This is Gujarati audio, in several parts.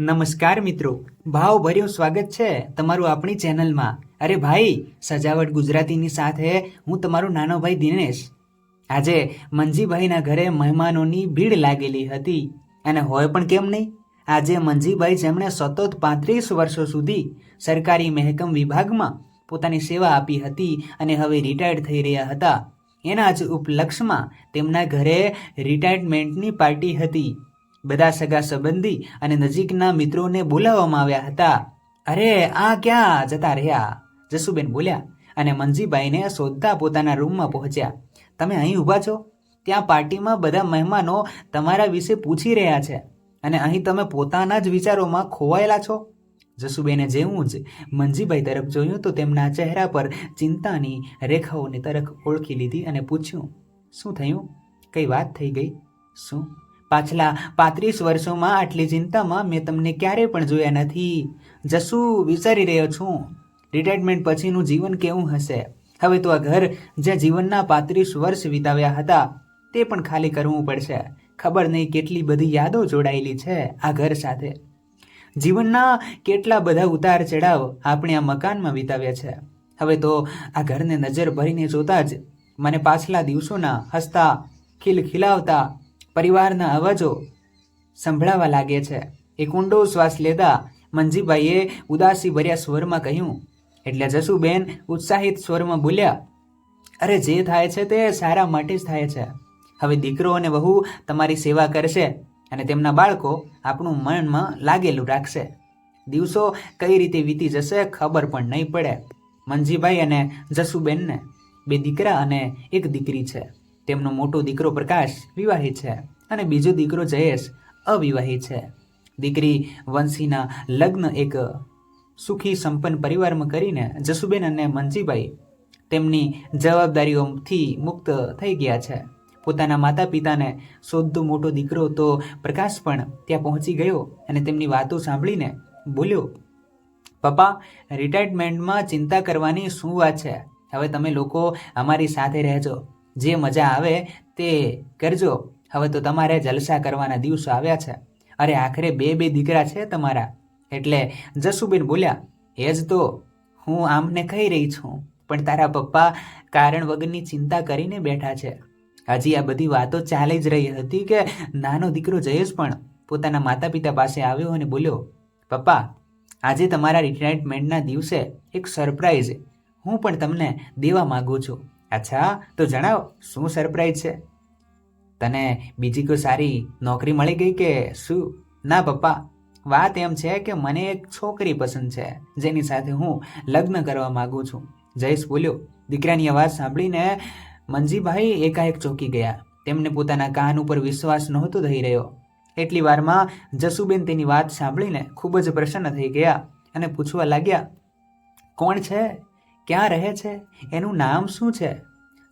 નમસ્કાર મિત્રો. ભાવભર્યું સ્વાગત છે તમારું આપણી ચેનલમાં. અરે ભાઈ, સજાવટ ગુજરાતીની સાથે હું તમારો નાનો ભાઈ દિનેશ. આજે મંજીભાઈના ઘરે મહેમાનોની ભીડ લાગેલી હતી. અને હોય પણ કેમ નહીં? આજે મંજીભાઈ જેમણે સતત પાંત્રીસ વર્ષો સુધી સરકારી મહેકમ વિભાગમાં પોતાની સેવા આપી હતી અને હવે રિટાયર્ડ થઈ રહ્યા હતા. એના જ ઉપલક્ષમાં તેમના ઘરે રિટાયરમેન્ટની પાર્ટી હતી. બધા સગા સંબંધી અને નજીકના મિત્રોને બોલાવવામાં આવ્યા હતા. અરે, આ ક્યાં જતા રહ્યા? જસુબેન બોલ્યા અને મંજીભાઈને શોધતા પોતાના રૂમમાં પહોંચ્યા. તમે અહીં ઊભા છો? ત્યાં પાર્ટીમાં બધા મહેમાનો તમારા વિશે પૂછી રહ્યા છે અને અહીં તમે પોતાના જ વિચારોમાં ખોવાયેલા છો? જસુબેને જેવું જ મંજીભાઈ તરફ જોયું તો તેમના ચહેરા પર ચિંતાની રેખાઓની તરફ ઓળખી લીધી અને પૂછ્યું, શું થયું? કઈ વાત થઈ ગઈ? શું પાછલા પાંત્રીસ વર્ષોમાં આટલી ચિંતામાં મેં તમને ક્યારે પણ જોયા નથી. જસુ, વિચારી રહ્યો છું. રિટાયરમેન્ટ પછીનું જીવન કેવું હશે? હવે તો આ ઘર જ્યાં જીવનના પાંત્રીસ વર્ષ વિતાવ્યા હતા, તે પણ ખાલી કરવું પડશે. ખબર નહીં કેટલી બધી યાદો જોડાયેલી છે આ ઘર સાથે. જીવનના કેટલા બધા ઉતાર ચઢાવ આપણે આ મકાનમાં વિતાવ્યા છે. હવે તો આ ઘરને નજર ભરીને જોતા જ મને પાછલા દિવસોના હસતા, ખિલખિલાવતા પરિવારના અવાજો સંભળાવા લાગે છે. એક ઊંડો શ્વાસ લેતા મંજીભાઈએ ઉદાસી ભર્યા સ્વરમાં કહ્યું, એટલે જસુબેન ઉત્સાહિત સ્વરમાં બોલ્યા, અરે જે થાય છે તે સારા માટે જ થાય છે. હવે દીકરો અને વહુ તમારી સેવા કરશે અને તેમના બાળકો આપણું મનમાં લાગેલું રાખશે. દિવસો કઈ રીતે વીતી જશે ખબર પણ નહીં પડે. મંજીભાઈ અને જસુબેનને બે દીકરા અને એક દીકરી છે. તેમનો મોટો દીકરો પ્રકાશ વિવાહિત છે અને બીજો દીકરો જયેશ અવિવાહિત છે. દીકરી વંશીના લગ્ન એક સુખી સંપન્ન પરિવારમાં કરીને જસુબેન અને મનજીભાઈ તેમની જવાબદારીઓથી મુક્ત થઈ ગયા છે. પોતાના માતા પિતાને શોધતો મોટો દીકરો તો પ્રકાશ પણ ત્યાં પહોંચી ગયો અને તેમની વાતો સાંભળીને બોલ્યો, પપ્પા રિટાયરમેન્ટમાં ચિંતા કરવાની શું વાત છે? હવે તમે લોકો અમારી સાથે રહેજો. જે મજા આવે તે કરજો. હવે તો તમારે જલસા કરવાના દિવસો આવ્યા છે. અરે આખરે બે બે દીકરા છે તમારા. એટલે જસુબેન બોલ્યા, એ જ તો. હું આમને કહી રહી છું, પણ તારા પપ્પા કારણ વગરની ચિંતા કરીને બેઠા છે. હજી આ બધી વાતો ચાલી જ રહી હતી કે નાનો દીકરો જયેશ પણ પોતાના માતા પિતા પાસે આવ્યો અને બોલ્યો, પપ્પા, આજે તમારા રિટાયરમેન્ટના દિવસે એક સરપ્રાઈઝ હું પણ તમને દેવા માગું છું. અચ્છા, તો જણાવ, શું સરપ્રાઈઝ છે? તને બીજી કોઈ સારી નોકરી મળી ગઈ કે શું? ના પપ્પા, વાત એમ છે કે મને એક છોકરી પસંદ છે, જેની સાથે હું લગ્ન કરવા માંગુ છું. જયેશ બોલ્યો, દીકરાની અવાજ સાંભળીને મંજીભાઈ એકાએક ચોંકી ગયા. તેમને પોતાના કાન ઉપર વિશ્વાસ નહોતો થઈ રહ્યો. એટલી વારમાં જસુબેન તેની વાત સાંભળીને ખૂબ જ પ્રસન્ન થઈ ગયા અને પૂછવા લાગ્યા, કોણ છે ક્યાં રહે છે? એનું નામ શું છે?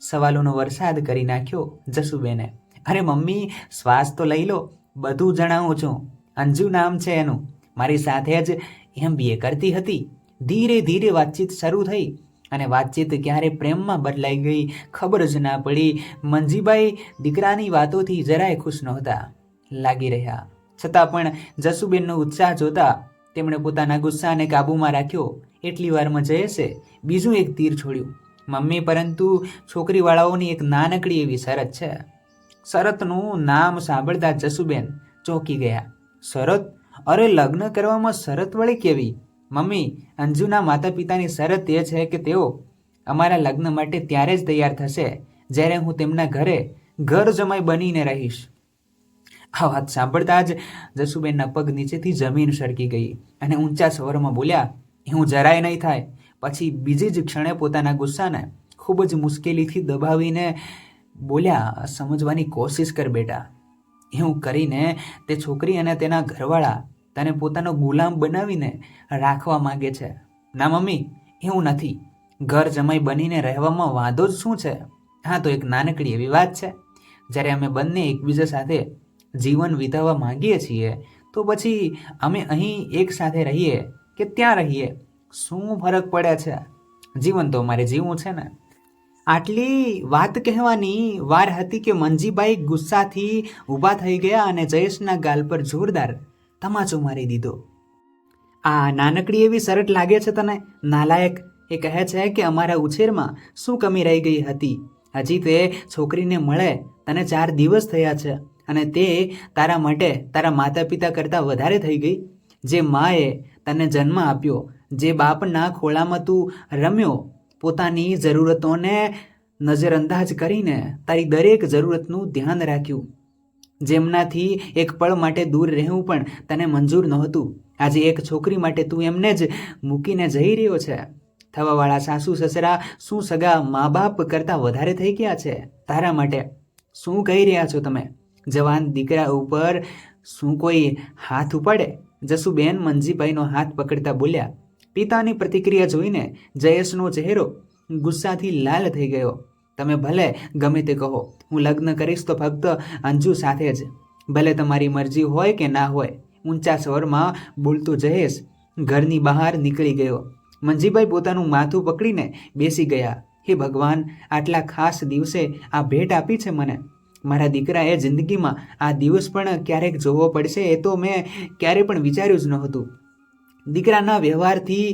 સવાલોનો વરસાદ કરી નાખ્યો જસુબેને. અરે મમ્મી, શ્વાસ તો લઈ લો. બધું જણાવું છું. અંજુ નામ છે એનું. મારી સાથે જ એમ બીએ કરતી હતી. ધીરે ધીરે વાતચીત શરૂ થઈ અને વાતચીત ક્યારે પ્રેમમાં બદલાઈ ગઈ ખબર જ ના પડી. મંજીભાઈ દીકરાની વાતોથી જરાય ખુશ નહોતા. લાગી રહ્યા. છતાં પણ જસુબેનનો ઉત્સાહ જોતા તેમણે પોતાના ગુસ્સાને કાબૂમાં રાખ્યો. એટલી વારમાં જયેશે બીજું એક તીર છોડ્યું. મમ્મી, પરંતુ છોકરીવાળાઓની એક નાનકડી એવી શરત છે. શરતનું નામ સાંભળતા જસુબેન ચોંકી ગયા. શરત? અરે, લગ્ન કરવામાં શરત વળી કેવી? મમ્મી, અંજુના માતા પિતાની શરત એ છે કે તેઓ અમારા લગ્ન માટે ત્યારે જ તૈયાર થશે, જ્યારે હું તેમના ઘરે ઘર જમાઈ બનીને રહીશ. આ વાત સાંભળતા જ જસુબેનના પગ નીચેથી જમીન સરકી ગઈ અને ઊંચા સ્વરમાં બોલ્યા એવું જરાય નહીં થાય. પછી બીજી જ ક્ષણે પોતાના ગુસ્સાને ખૂબ જ મુશ્કેલીથી દબાવીને બોલ્યા, સમજવાની કોશિશ કર બેટા. એવું કરીને તે છોકરી અને તેના ઘરવાળા તને પોતાનો ગુલામ બનાવીને રાખવા માગે છે. ના, મમ્મી, એવું નથી. ઘર જમાઈ બનીને રહેવામાં વાંધો જ શું છે? હા, તો એક નાનકડી એવી વાત છે. જ્યારે અમે બંને એકબીજા સાથે જીવન વિતાવવા માંગીએ છીએ, તો પછી અમે અહીં એક સાથે રહીએ કે ત્યાં રહીએ. શું ફરક પડે છે? જીવન તો મારે જીવવું છે ને. આટલી વાત કહેવાની વાર હતી કે મંજીભાઈ ગુસ્સાથી ઊભા થઈ ગયા અને જયેશના ગાલ પર જોરદાર તમાચો મારી દીધો. આ નાનકડી એવી શરટ લાગે છે તને? નાલાયક, એ કહે છે કે અમારા ઉછેરમાં શું કમી રહી ગઈ હતી? હજી તે છોકરીને મળે, તને ચાર દિવસ થયા છે અને તે તારા માટે તારા માતા પિતા કરતાં વધારે થઈ ગઈ. જે માએ તને જન્મ આપ્યો. જે બાપના ખોળામાં તું રમ્યો, પોતાની જરૂરતોને નજરઅંદાજ કરીને તારી દરેક જરૂરતનું ધ્યાન રાખ્યું. જેમનાથી એક પળ માટે દૂર રહેવું પણ તને મંજૂર નહોતું. આજે એક છોકરી માટે તું એમને જ મૂકીને જઈ રહ્યો છે. થવાવાળા સાસુ સસરા શું સગા મા બાપ કરતાં વધારે થઈ ગયા છે? તારા માટે શું કહી રહ્યા છો તમે? જવાન દીકરા ઉપર શું કોઈ હાથ ઉપાડે? જસુબેન મંજીભાઈનો હાથ પકડતા બોલ્યા, પિતાની પ્રતિક્રિયા જોઈને જયેશનો ચહેરો ગુસ્સાથી લાલ થઈ ગયો. તમે ભલે ગમે તે કહો, હું લગ્ન કરીશ તો ફક્ત અંજુ સાથે જ. ભલે તમારી મરજી હોય કે ના હોય, ઊંચા સ્વરમાં બોલતું જયેશ ઘરની બહાર નીકળી ગયો. મંજીભાઈ પોતાનું માથું પકડીને બેસી ગયા. હે ભગવાન, આટલા ખાસ દિવસે આ ભેટ આપી છે મને. મારા દીકરાએ જિંદગીમાં આ દિવસ પણ ક્યારેક જોવો પડશે એ તો મેં ક્યારે પણ વિચાર્યું જ નહોતું દીકરાના વ્યવહારથી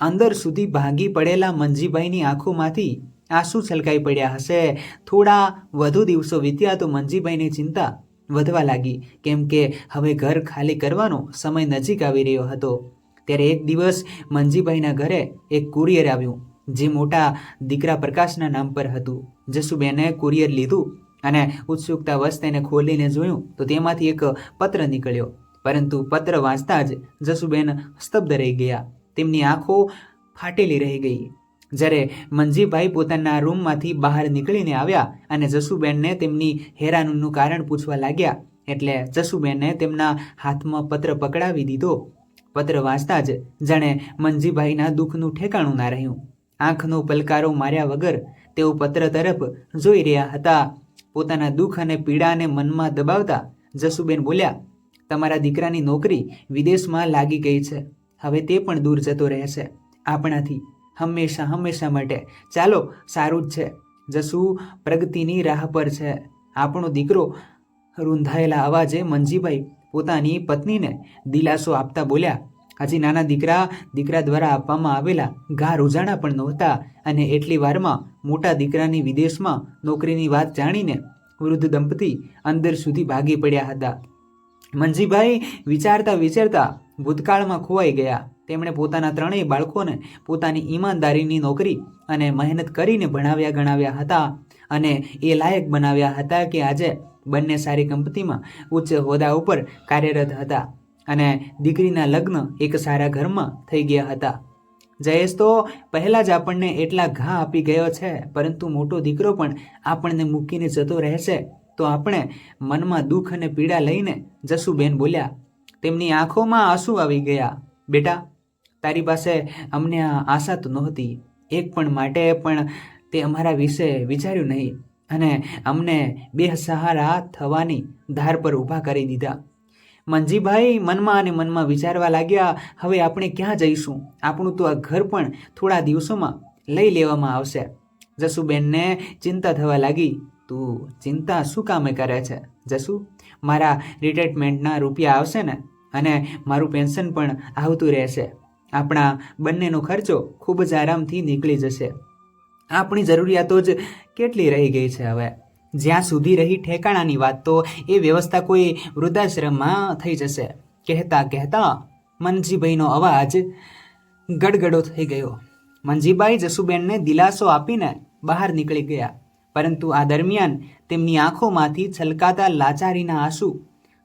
અંદર સુધી ભાંગી પડેલા મંજીભાઈની આંખોમાંથી આંસુ છલકાઈ પડ્યા હશે. થોડા વધુ દિવસો વીત્યા તો મંજીભાઈની ચિંતા વધવા લાગી, કેમ કે હવે ઘર ખાલી કરવાનો સમય નજીક આવી રહ્યો હતો. ત્યારે એક દિવસ મંજીભાઈના ઘરે એક કુરિયર આવ્યું, જે મોટા દીકરા પ્રકાશના નામ પર હતું. જસુબેને કુરિયર લીધું અને ઉત્સુકતા વશ તેને ખોલીને જોયું તો તેમાંથી એક પત્ર નીકળ્યો. પરંતુ પત્ર વાંચતા જ જસુબેન સ્તબ્ધ રહી ગયા. તેમની આંખો ફાટેલી રહી ગઈ. જ્યારે મંજીભાઈ પોતાના રૂમમાંથી બહાર નીકળીને આવ્યા અને જસુબેનને તેમની હેરાનનું કારણ પૂછવા લાગ્યા, એટલે જસુબેને તેમના હાથમાં પત્ર પકડાવી દીધો. પત્ર વાંચતા જ જાણે મંજીભાઈના દુઃખનું ઠેકાણું ના રહ્યું. આંખનો પલકારો માર્યા વગર તેઓ પત્ર તરફ જોઈ રહ્યા હતા. પોતાના દુઃખ અને પીડાને મનમાં દબાવતા જસુબેન બોલ્યા, તમારા દીકરાની નોકરી વિદેશમાં લાગી ગઈ છે. હવે તે પણ દૂર જતો રહેશે. આપણાથી હંમેશા હંમેશા માટે. ચાલો, સારું જ છે. જસુ પ્રગતિની રાહ પર છે. આપણો દીકરો રૂંધાયેલા અવાજે મંજીભાઈ પોતાની પત્નીને દિલાસો આપતા બોલ્યા હજી નાના દીકરા દીકરા દ્વારા આપવામાં આવેલા ઘા રોજાણા પણ નહોતા અને એટલી વારમાં મોટા દીકરાની વિદેશમાં નોકરીની વાત જાણીને વૃદ્ધ દંપતી અંદર સુધી ભાગી પડ્યા હતા. મંજીભાઈ વિચારતા વિચારતા ભૂતકાળમાં ખોવાઈ ગયા. તેમણે પોતાના ત્રણેય બાળકોને પોતાની ઈમાનદારીની નોકરી અને મહેનત કરીને ભણાવ્યા ગણાવ્યા હતા અને એ લાયક બનાવ્યા હતા કે આજે બંને સારી કંપનીમાં ઉચ્ચ હોદ્દા ઉપર કાર્યરત હતા. અને દીકરીના લગ્ન એક સારા ઘરમાં થઈ ગયા હતા. જયેશ તો પહેલાં જ આપણને એટલા ઘા આપી ગયો છે, પરંતુ મોટો દીકરો પણ આપણને મૂકીને જતો રહેશે તો આપણે મનમાં દુઃખ અને પીડા લઈને જસુબેન બોલ્યા, તેમની આંખોમાં આંસુ આવી ગયા. બેટા, તારી પાસે અમને આ આશા તો નહોતી. એક પણ માટે પણ તે અમારા વિશે વિચાર્યું નહીં અને અમને બેસહારા થવાની ધાર પર ઊભા કરી દીધા. મંજીભાઈ મનમાં અને મનમાં વિચારવા લાગ્યા, હવે આપણે ક્યાં જઈશું? આપણું તો આ ઘર પણ થોડા દિવસોમાં લઈ લેવામાં આવશે. જસુબેનને ચિંતા થવા લાગી. તું ચિંતા શું કામે કરે છે? જસુ, મારા રિટાયરમેન્ટના રૂપિયા આવશે ને? અને મારું પેન્શન પણ આવતું રહેશે. આપણા બંનેનો ખર્ચો ખૂબ જ આરામથી નીકળી જશે. આપણી જરૂરિયાતો જ કેટલી રહી ગઈ છે હવે? જ્યાં સુધી રહી ઠેકાણાની વાત, તો એ વ્યવસ્થા કોઈ વૃદ્ધાશ્રમમાં થઈ જશે. કહેતા કહેતા મનજીભાઈનો અવાજ ગડગડો થઈ ગયો. મનજીભાઈ જસુબેનને દિલાસો આપીને બહાર નીકળી ગયા. પરંતુ આ દરમિયાન તેમની આંખોમાંથી છલકાતા લાચારીના આંસુ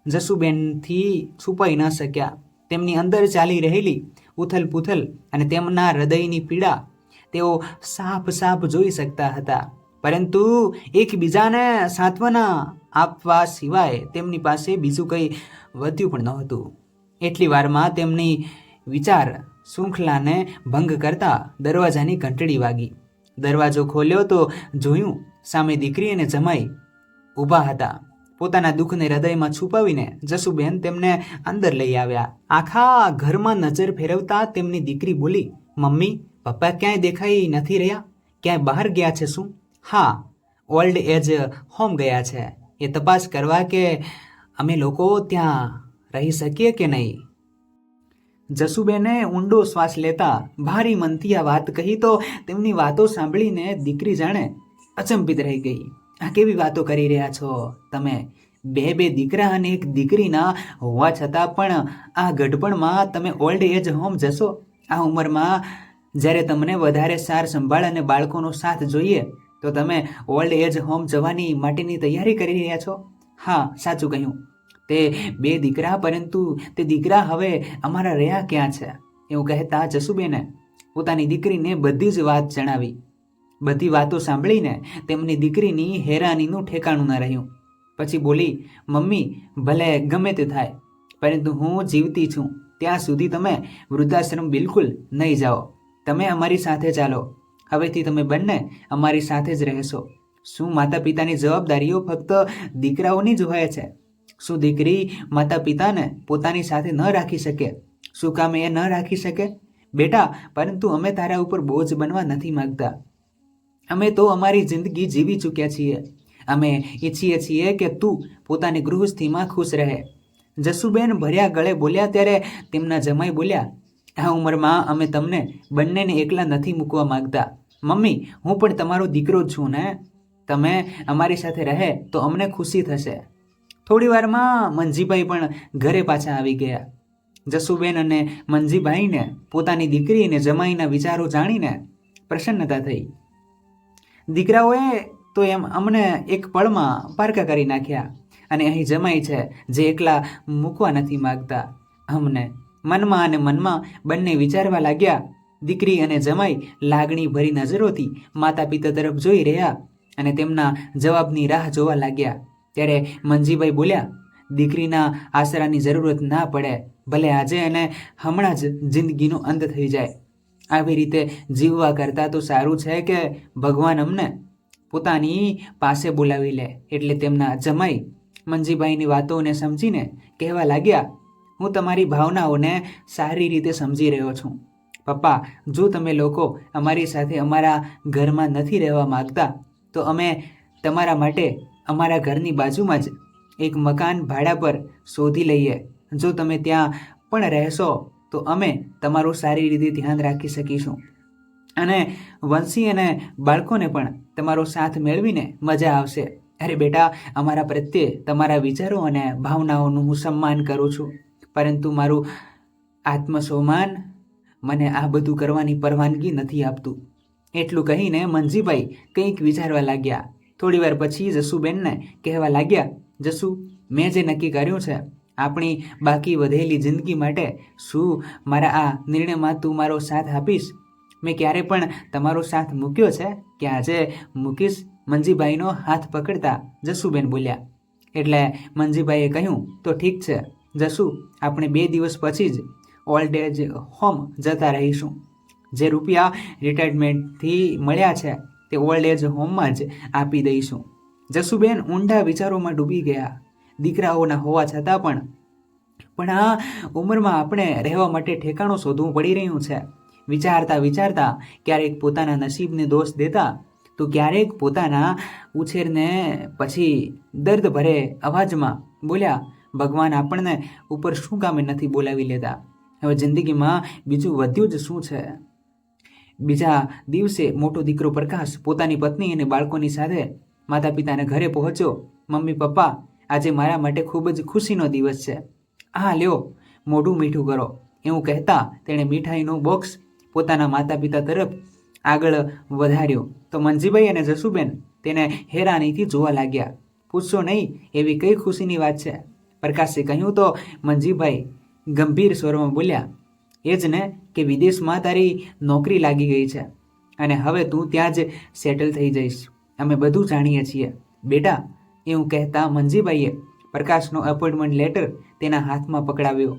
જસુબેનથી છુપાઈ ન શક્યા. તેમની અંદર ચાલી રહેલી ઉથલ પુથલ અને તેમના હૃદયની પીડા તેઓ સાફ સાફ જોઈ શકતા હતા. પરંતુ એકબીજાને સાંત્વના આપવા સિવાય તેમની પાસે બીજું કંઈ વધ્યું પણ નહોતું. એટલી વારમાં તેમની વિચાર શૃંખલાને ભંગ કરતા દરવાજાની ઘંટડી વાગી. દરવાજો ખોલ્યો તો જોયું સામે દીકરી અને જમાઈ ઊભા હતા. પોતાના દુઃખને હૃદયમાં છુપાવીને જસુબેન તેમને અંદર લઈ આવ્યા. આખા ઘરમાં નજર ફેરવતા તેમની દીકરી બોલી, મમ્મી, પપ્પા ક્યાંય દેખાઈ નથી રહ્યા? ક્યાંય બહાર ગયા છે શું? હા, ઓલ્ડ એજ હોમ ગયા છે. એ તપાસ કરવા કે અમે લોકો ત્યાં રહી શકીએ કે નહીં? જસુબેને ઊંડો શ્વાસ લેતા ભારી મનથી આ વાત કહી તો તેમની વાતો સાંભળીને દીકરી જાણે અચંબિત રહી ગઈ. આ કેવી વાતો કરી રહ્યા છો? તમે બે બે દીકરા અને એક દીકરીના હોવા છતાં પણ આ ગઢપણમાં તમે ઓલ્ડ એજ હોમ જશો? આ ઉંમરમાં જ્યારે તમને વધારે સાર સંભાળ અને બાળકોનો સાથ જોઈએ તો તમે ઓલ્ડ એજ હોમ જવાની માટેની તૈયારી કરી રહ્યા છો? હા, સાચું કહ્યું. તે બે દીકરા, પરંતુ તે દીકરા હવે અમારા રહ્યા ક્યાં છે? એવું કહેતા જસુબેને પોતાની દીકરીને બધી જ વાત જણાવી. બધી વાતો સાંભળીને તેમની દીકરીની હેરાનીનું ઠેકાણું ન રહ્યું. પછી બોલી, મમ્મી, ભલે ગમે તે થાય, પરંતુ હું જીવતી છું. ત્યાં સુધી તમે વૃદ્ધાશ્રમ બિલકુલ નહીં જાઓ. તમે અમારી સાથે ચાલો. હવેથી તમે બંને અમારી સાથે જ રહેશો. શું માતા પિતાની જવાબદારીઓ ફક્ત દીકરાઓની જ હોય છે? શું દીકરી માતા પિતાને પોતાની સાથે ન રાખી શકે? શું કામ એ ન રાખી શકે? બેટા, પરંતુ અમે તારા ઉપર બોજ બનવા નથી માંગતા. અમે તો અમારી જિંદગી જીવી ચૂક્યા છીએ. અમે ઈચ્છીએ છીએ કે તું પોતાની ગૃહસ્થિમાં ખુશ રહે. જસુબેન ભર્યા ગળે બોલ્યા ત્યારે તેમના જમાઈ બોલ્યા આ ઉંમરમાં અમે તમને બંનેને એકલા નથી મૂકવા માંગતા. મમ્મી, હું પણ તમારો દીકરો જ છું ને? તમે અમારી સાથે રહે તો અમને ખુશી થશે. થોડી વારમાં મંજીભાઈ પણ ઘરે પાછા આવી ગયા. જસુબેન અને મંજીભાઈને પોતાની દીકરી અને જમાઈના વિચારો જાણીને પ્રસન્નતા થઈ. દીકરાઓએ તો એમ અમને એક પળમાં પારકા કરી નાખ્યા અને અહીં જમાઈ છે, જે એકલા મૂકવા નથી માગતા અમને. મનમાં અને મનમાં બંને વિચારવા લાગ્યા, દીકરી અને જમાઈ લાગણી ભરી નજરોથી માતા પિતા તરફ જોઈ રહ્યા અને તેમના જવાબની રાહ જોવા લાગ્યા. ત્યારે મંજીભાઈ બોલ્યા, દીકરીના આશરાની જરૂરત ના પડે, ભલે આજે અને હમણાં જ જિંદગીનો અંત થઈ જાય. આવી રીતે જીવવા કરતાં તો સારું છે કે ભગવાન અમને પોતાની પાસે બોલાવી લે. એટલે તેમના જમાઈ મંજીભાઈની વાતોને સમજીને કહેવા લાગ્યા હું તમારી ભાવનાઓને સારી રીતે સમજી રહ્યો છું. પપ્પા, જો તમે લોકો અમારી સાથે અમારા ઘરમાં નથી રહેવા માંગતા, તો અમે તમારા માટે અમારા ઘરની બાજુમાં જ એક મકાન ભાડા પર શોધી લઈએ. જો તમે ત્યાં પણ રહેશો, તો અમે તમારું સારી રીતે ધ્યાન રાખી શકીશું. અને વંશી અને બાળકોને પણ તમારો સાથ મેળવીને મજા આવશે. અરે બેટા, અમારા પ્રત્યે તમારા વિચારો અને ભાવનાઓનું હું સન્માન કરું છું. પરંતુ મારું આત્મસન્માન મને આ બધું કરવાની પરવાનગી નથી આપતું. એટલું કહીને મંજીભાઈ કંઈક વિચારવા લાગ્યા. થોડીવાર પછી જસુબેનને કહેવા લાગ્યા, જસુ, મેં જે નક્કી કર્યું છે, આપણી બાકી વધેલી જિંદગી માટે શું મારા આ નિર્ણયમાં તું મારો સાથ આપીશ? મેં ક્યારે પણ તમારો સાથ મૂક્યો છે કે આજે મૂકીશ? મંજીભાઈનો હાથ પકડતા જસુબેન બોલ્યા. એટલે મંજીભાઈએ કહ્યું, તો ઠીક છે જસુ, આપણે બે દિવસ પછી જ ઓલ્ડ એજ હોમ જતા રહીશું. જે રૂપિયા રિટાયરમેન્ટથી મળ્યા છે, તે ઓલ્ડ એજ હોમમાં જ આપી દઈશું. જસુબેન ઊંડા વિચારોમાં ડૂબી ગયા. દીકરાઓના હોવા છતાં પણ પણ આ ઉંમરમાં આપણે રહેવા માટે ઠેકાણું શોધવું પડી રહ્યું છે. વિચારતા વિચારતા ક્યારેક પોતાના નસીબને દોષ દેતા, તો ક્યારેક પોતાના ઉછેરને પછી દર્દ ભરે અવાજમાં બોલ્યા ભગવાન આપણને ઉપર શું કામે નથી બોલાવી લેતા? હવે જિંદગીમાં બીજું વધ્યું જ શું છે? બીજા દિવસે મોટો દીકરો પ્રકાશ પોતાની પત્ની અને બાળકોની સાથે માતા પિતાના ઘરે પહોંચ્યો. મમ્મી, પપ્પા, આજે મારા માટે ખૂબ જ ખુશીનો દિવસ છે. હા લ્યો, મોઢું મીઠું કરો. એવું કહેતા તેણે મીઠાઈનું બોક્સ પોતાના માતા પિતા તરફ આગળ વધાર્યો. તો મંજીભાઈ અને જસુબેન તેને હેરાનીથી જોવા લાગ્યા. પૂછશો નહીં, એવી કઈ ખુશીની વાત છે? પ્રકાશે કહ્યું તો મંજીભાઈ ગંભીર સ્વરમાં બોલ્યા, એ જ ને કે વિદેશમાં તારી નોકરી લાગી ગઈ છે અને હવે તું ત્યાં જ સેટલ થઈ જઈશ. અમે બધું જાણીએ છીએ. બેટા, એવું કહેતા મંજીભાઈએ પ્રકાશનો એપોઇન્ટમેન્ટ લેટર તેના હાથમાં પકડાવ્યો.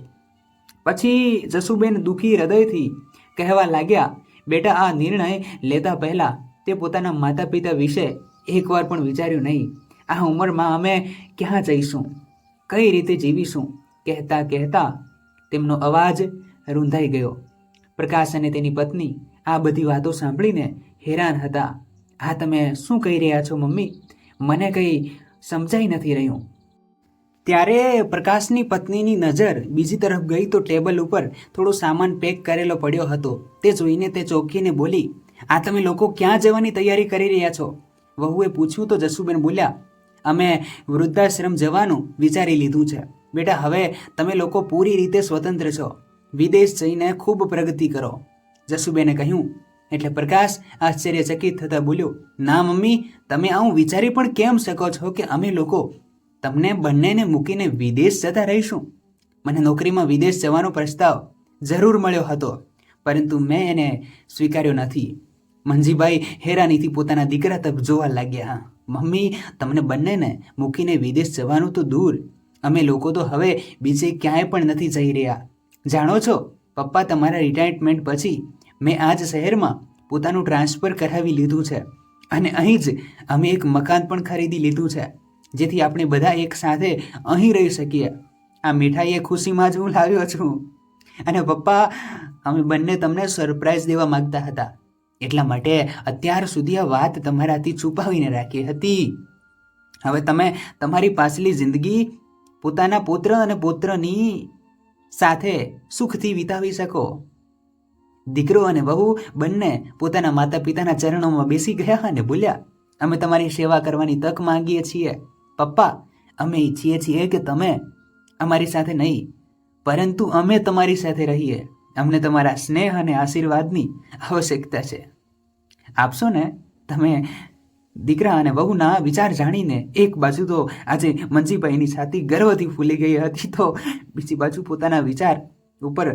પછી જસુબેન દુઃખી હૃદયથી કહેવા લાગ્યા, બેટા, આ નિર્ણય લેતા પહેલાં તે પોતાના માતા પિતા વિશે એકવાર પણ વિચાર્યું નહીં. આ ઉંમરમાં અમે ક્યાં જઈશું? કઈ રીતે જીવીશું? કહેતા કહેતા તેમનો અવાજ રૂંધાઈ ગયો. પ્રકાશ અને તેની પત્ની આ બધી વાતો સાંભળીને હેરાન હતા. આ તમે શું કહી રહ્યા છો, મમ્મી? મને કંઈ સમજાઈ નથી રહ્યું. ત્યારે પ્રકાશની પત્નીની નજર બીજી તરફ ગઈ તો ટેબલ ઉપર થોડો સામાન પેક કરેલો પડ્યો હતો. તે જોઈને તે ચોંકીને બોલી, આ તમે લોકો ક્યાં જવાની તૈયારી કરી રહ્યા છો? વહુએ પૂછ્યું તો જસુબેન બોલ્યા અમે વૃદ્ધાશ્રમ જવાનું વિચારી લીધું છે. બેટા, હવે તમે લોકો પૂરી રીતે સ્વતંત્ર છો. વિદેશ જઈને ખૂબ પ્રગતિ કરો. જસુબેને કહ્યું, એટલે પ્રકાશ આશ્ચર્યચકિત થતા બોલ્યો, ના મમ્મી, તમે આવું વિચારી પણ કેમ શકો છો કે અમે લોકો તમને બંનેને મૂકીને વિદેશ જતા રહીશું? મને નોકરીમાં વિદેશ જવાનો પ્રસ્તાવ જરૂર મળ્યો હતો, પરંતુ મેં એને સ્વીકાર્યો નથી. મંજીભાઈ હેરાનીથી પોતાના દીકરા તરફ જોવા લાગ્યા. મમ્મી, તમને બંનેને મૂકીને વિદેશ જવાનું તો દૂર. અમે લોકો તો હવે બીજે ક્યાંય પણ નથી જઈ રહ્યા. જાણો છો, પપ્પા તમારા રિટાયરમેન્ટ પછી મેં આ જ શહેરમાં પોતાનું ટ્રાન્સફર કરાવી લીધું છે. અને અહીં જ અમે એક મકાન પણ ખરીદી લીધું છે, જેથી આપણે બધા એક સાથે અહીં રહી શકીએ. આ મીઠાઈ એ ખુશીમાં જ હું લાવ્યો છું. અને પપ્પા, અમે બંને તમને સરપ્રાઈઝ દેવા માંગતા હતા. એટલા માટે અત્યાર સુધી આ વાત તમારાથી છુપાવીને રાખી હતી. હવે તમે તમારી પાછલી જિંદગી પોતાના પુત્ર અને પુત્રની સાથે સુખથી વિતાવી શકો. દીકરો અને વહુ બંને પોતાના માતા પિતાના ચરણોમાં બેસી ગયા અને બોલ્યા, અમે તમારી સેવા કરવાની તક માંગીએ છીએ. પપ્પા, અમે ઈચ્છીએ છીએ કે તમે અમારી સાથે નહીં, પરંતુ અમે તમારી સાથે રહીએ. અમને તમારા સ્નેહ અને આશીર્વાદની આવશ્યકતા છે. આપશો ને, તમે દીકરા અને વહુના વિચાર જાણીને એક બાજુ તો આજે મંજીભાઈની છાતી ગર્વથી ફૂલી ગઈ હતી તો બીજી બાજુ પોતાના વિચાર ઉપર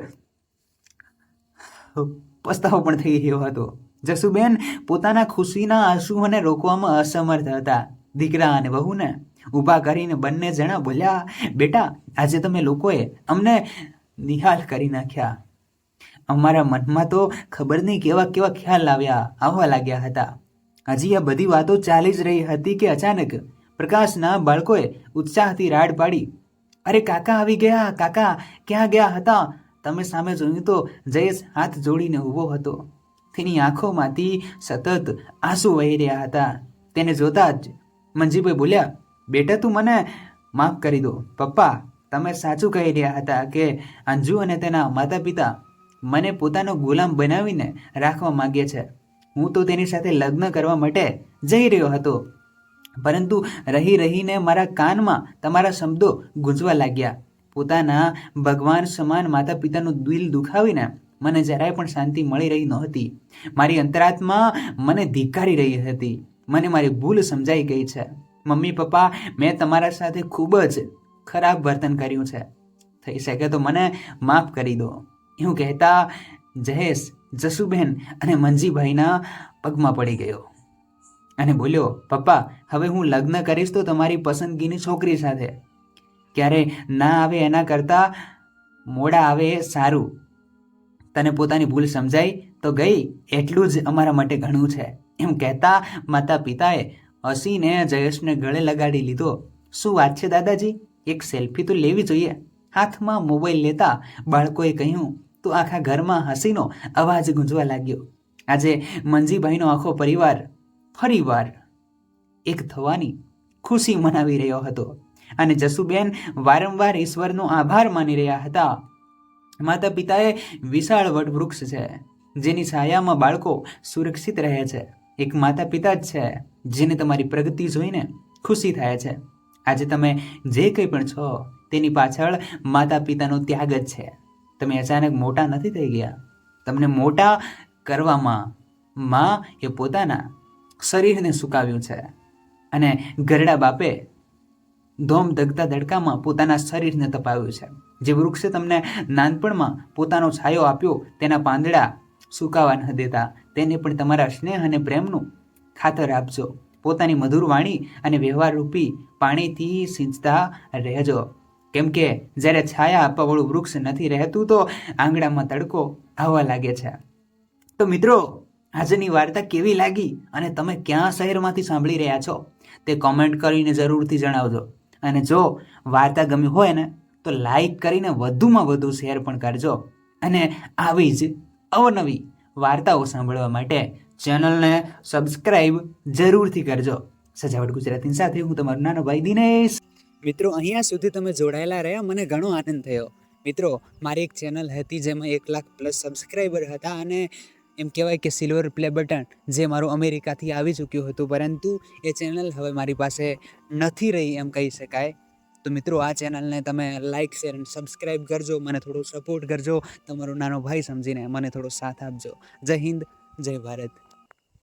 પસ્તાવો પણ થઈ ગયો હતો. જસુબેન પોતાના ખુશીના આંસુઓને રોકવામાં અસમર્થ હતા. દીકરા અને વહુને ઊભા કરીને બંને જણા બોલ્યા, બેટા, આજે તમે લોકોએ અમને નિહાલ કરી નાખ્યા. અમારા મનમાં તો ખબર નહીં કેવા કેવા ખ્યાલ આવ્યા, આવવા લાગ્યા હતા. હજી આ બધી વાતો ચાલી જ રહી હતી કે અચાનક પ્રકાશના બાળકોએ ઉત્સાહથી રાડ પાડી. અરે, કાકા આવી ગયા, કાકા, ક્યાં ગયા હતા? તમે સામે જોયું તો જયેશ હાથ જોડીને ઊભો હતો. તેની આંખોમાંથી સતત આંસુ વહી રહ્યા હતા. તેને જોતા જ મંજીભાઈ બોલ્યા, બેટા, તું મને માફ કરી દો. પપ્પા, તમે સાચું કહી રહ્યા હતા કે અંજુ અને તેના માતા પિતા મને પોતાનો ગુલામ બનાવીને રાખવા માગે છે. હું તો તેની સાથે લગ્ન કરવા માટે જઈ રહ્યો હતો. પરંતુ રહી રહીને મારા કાનમાં તમારા શબ્દો ગુંજવા લાગ્યા. પોતાના ભગવાન સમાન માતા પિતાનું દિલ દુખાવીને મને જરાય પણ શાંતિ મળી રહી નહોતી. મારી અંતરાત્મા મને ધિક્કારી રહી હતી. મને મારી ભૂલ સમજાઈ ગઈ છે. મમ્મી, પપ્પા, મેં તમારા સાથે ખૂબ જ ખરાબ વર્તન કર્યું છે. થઈ શકે તો મને માફ કરી દો. એવું કહેતા જહેશ જસુબેન અને મંજીભાઈના પગમાં પડી ગયો અને બોલ્યો, પપ્પા, હવે હું લગ્ન કરીશ તો તમારી પસંદગીની છોકરી સાથે. ક્યારે ના આવે એના કરતાં મોડા આવે એ સારું. તને પોતાની ભૂલ સમજાઈ તો ગઈ, એટલું જ અમારા માટે ઘણું છે. એમ કહેતા માતા પિતાએ હસીને જયેશને ગળે લગાડી લીધો. શું વાત છે દાદાજી? એક સેલ્ફી તો લેવી જોઈએ. હાથમાં મોબાઈલ લેતા બાળકોએ કહ્યું, તો આખા ઘરમાં હસીનો અવાજ ગુંજવા લાગ્યો. આજે મંજીભાઈનો આખો પરિવાર ફરીવાર એક થવાની ખુશી મનાવી રહ્યો હતો અને જસુબેન વારંવાર ઈશ્વરનો આભાર માની રહ્યા હતા. માતા પિતાએ વિશાળ વટવૃક્ષ છે, જેની છાયામાં બાળકો સુરક્ષિત રહે છે. એક માતા પિતા જ છે, જેને તમારી પ્રગતિ જોઈને ખુશી થાય છે. આજે તમે જે કંઈ પણ છો તેની પાછળ માતા પિતાનો ત્યાગ જ છે. તમે અચાનક મોટા નથી થઈ ગયા? તમને મોટા કરવામાં માં એ પોતાના શરીરને સુકાવ્યું છે અને ગરડા બાપે ધોમ ધગતા દડકામાં પોતાના શરીરને તપાવ્યું છે. જે વૃક્ષે તમને નાનપણમાં પોતાનો છાયો આપ્યો, તેના પાંદડા સુકાવા ન દેતા, તેને પણ તમારા સ્નેહ અને પ્રેમનું ખાતર આપજો. પોતાની મધુર વાણી અને વ્યવહારરૂપી પાણીથી સિંચતા રહેજો. કેમ કે જ્યારે છાયા આપવાવાળું વૃક્ષ નથી રહેતું તો આંગણામાં તડકો આવવા લાગે છે. તો મિત્રો, આજની વાર્તા કેવી લાગી અને તમે ક્યાં શહેરમાંથી સાંભળી રહ્યા છો? તે કોમેન્ટ કરીને જરૂરથી જણાવજો. અને જો વાર્તા ગમી હોય ને, તો લાઈક કરીને વધુમાં વધુ શેર પણ કરજો. અને આવી જ અવનવી વાર્તાઓ સાંભળવા માટે ચેનલને સબસ્ક્રાઈબ જરૂરથી કરજો. સજાવટ ગુજરાતીની સાથે હું તમારો નાનો ભાઈ દિનેશ. મિત્રો, અહીંયા સુધી તમે જોડાયેલા રહ્યા, મને ઘણો આનંદ થયો. મિત્રો, મારી એક ચેનલ હતી જેમાં એક લાખ પ્લસ સબસ્ક્રાઈબર હતા અને એમ કહેવાય કે સિલ્વર પ્લે બટન જે મારું અમેરિકાથી આવી ચૂક્યું હતું, પરંતુ એ ચેનલ હવે મારી પાસે નથી રહી એમ કહી શકાય. તો મિત્રો, આ ચેનલને તમે લાઇક શેર અને સબસ્ક્રાઈબ કરજો, મને થોડો સપોર્ટ કરજો. તમારો નાનો ભાઈ સમજીને મને થોડો સાથ આપજો. જય હિન્દ, જય ભારત.